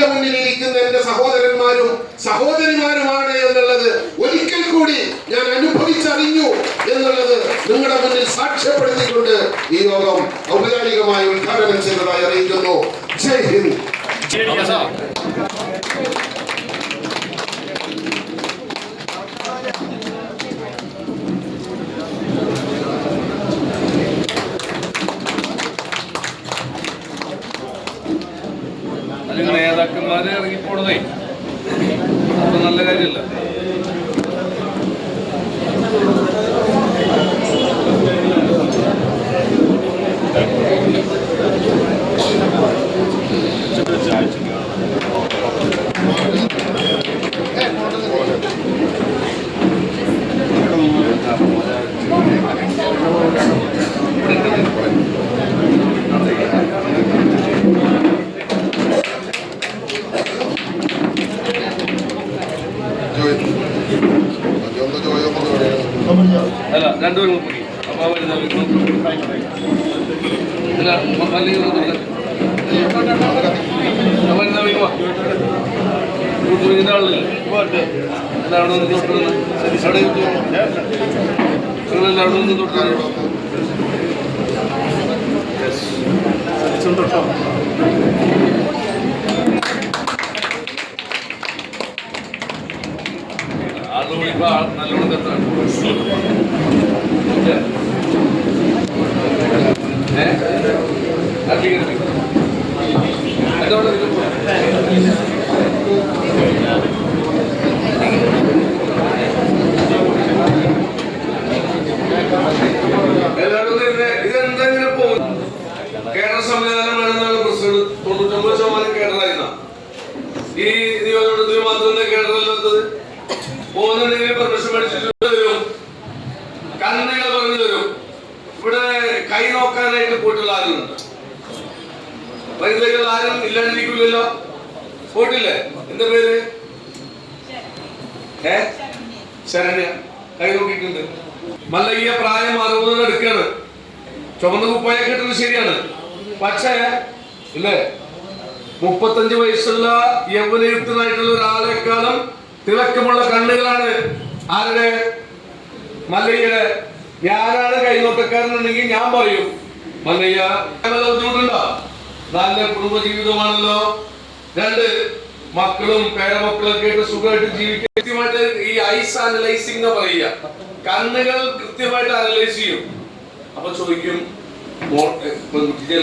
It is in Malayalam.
എന്റെ മുന്നിൽ ഇരിക്കുന്ന എന്റെ സഹോദരന്മാരും സഹോദരിമാരുമാണ് എന്നുള്ളത് ഒരിക്കൽ കൂടി ഞാൻ അനുഭവിച്ചറിഞ്ഞു എന്നുള്ളത് നിങ്ങളുടെ മുന്നിൽ സാക്ഷ്യപ്പെടുത്തിക്കൊണ്ട് ഈ യോഗം ഔപചാരികമായി ഉദ്ഘാടനം ചെയ്തതായി അറിയിക്കുന്നു. ജയ് ഹിന്ദ്. നേതാക്കന്മാര് ഇറങ്ങിപ്പോണതേ അപ്പൊ നല്ല കാര്യമല്ല അല്ല രണ്ടുപേരും പോയി അപ്പൊ വരുന്ന അല്ല മ- അല്ലെങ്കിൽ ഒന്ന് നോക്ക്. ആ വരുന്ന വീങ്ങ് വാ. കൂട്ട് വീങ്ങിന്റെ ആളില്ലേ അല്ല അവിടെ നിന്ന് തൊട്ട് നിന്ന്. അവിടെ ഇരുന്ന് നിങ്ങളെല്ലാം അവിടെ നിന്ന് തൊട്ട്. എല്ലാവരും ഒന്ന് ഇരുന്നേ. ഇതെന്താ ഇങ്ങനെ പോകുന്നത്? കേരള സംവിധാനം വേണമെന്നാണ് പ്രസിഡന്റ് തൊണ്ണൂറ്റൊമ്പത് ശതമാനം കേരളമായിരുന്ന? ഈ കേരളമില്ലാത്തത് പോകുന്നുണ്ടെങ്കിൽ പെർമിഷൻ മേടിച്ചിട്ട് വരും. കണ്ണുകൾ പറഞ്ഞു തരും. ഇവിടെ കൈ നോക്കാനായിട്ട് പോയിട്ടുള്ള ആരുണ്ട്? വനിതകൾ ആരും ഇല്ലാണ്ടിരിക്കില്ലല്ലോ. പോയിട്ടില്ലേ? എന്താ പേര്? ഏ? ശരണ്യ. കൈ നോക്കിയിട്ടുണ്ട്. മല്ലയ്യ പ്രായം അറുപത് എടുക്കാണ് ചുവന്ന കുപ്പായ കിട്ടുന്നത് ശരിയാണ്. പക്ഷേ ഇല്ലേ? മുപ്പത്തഞ്ച് വയസ്സുള്ള യൗവനയുക്തനായിട്ടുള്ള ഒരാളെക്കാളും തിളക്കമുള്ള കണ്ണുകളാണ് ആരുടെ? മല്ലയ്യയുടെ. ഞാനാണ് കൈനോട്ടക്കാരനുണ്ടെങ്കിൽ ഞാൻ പറയും മല്ലയ്യ വല്ല ബുദ്ധിമുട്ടുണ്ടോ? നല്ല കുടുംബജീവിതമാണല്ലോ. രണ്ട് മക്കളും പേരമക്കളൊക്കെ ആയിട്ട് സുഖമായിട്ട് ജീവിക്കാൻ കൃത്യമായിട്ട് ഈ ഐസ് അനലൈസിംഗ് എന്ന് പറയുക. കണ്ണുകൾ കൃത്യമായിട്ട് അനലൈസ് ചെയ്യും. അപ്പൊ ചോദിക്കും